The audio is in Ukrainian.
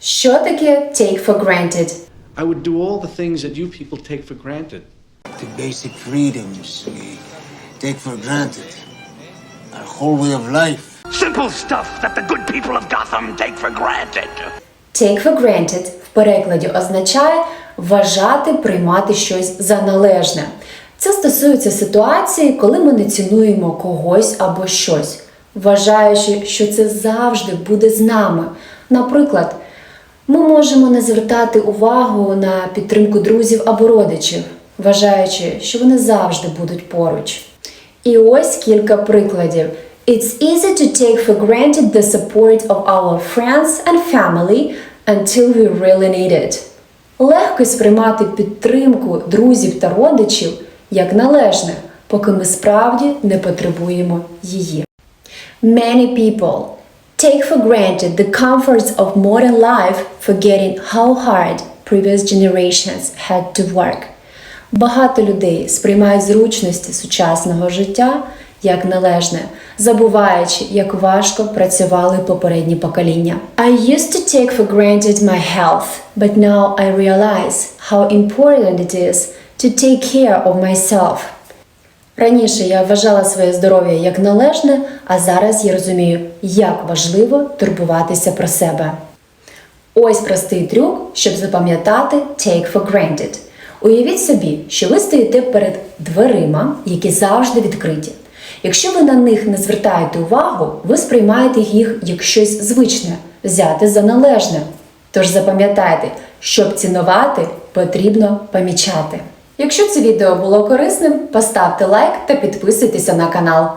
Що таке take for granted? I would do all the things that you people take for granted. The basic freedoms we take for granted. Our whole way of life. Simple stuff that the good people of Gotham take for granted. Take for granted в перекладі означає вважати, приймати щось за належне. Це стосується ситуації, коли ми не цінуємо когось або щось, вважаючи, що це завжди буде з нами. Наприклад, ми можемо не звертати увагу на підтримку друзів або родичів, вважаючи, що вони завжди будуть поруч. І ось кілька прикладів. It's easy to take for granted the support of our friends and family until we really need it. Легко сприймати підтримку друзів та родичів як належне, поки ми справді не потребуємо її. Many people take for granted the comforts of modern life, forgetting how hard previous generations had to work. Багато людей сприймають зручності сучасного життя як належне, забуваючи, як важко працювали попередні покоління. I used to take for granted my health, but now I realize how important it is to take care of myself. Раніше я вважала своє здоров'я як належне, а зараз я розумію, як важливо турбуватися про себе. Ось простий трюк, щоб запам'ятати take for granted. Уявіть собі, що ви стоїте перед дверима, які завжди відкриті. Якщо ви на них не звертаєте увагу, ви сприймаєте їх як щось звичне, взяти за належне. Тож запам'ятайте, щоб цінувати, потрібно помічати. Якщо це відео було корисним, поставте лайк та підписуйтеся на канал.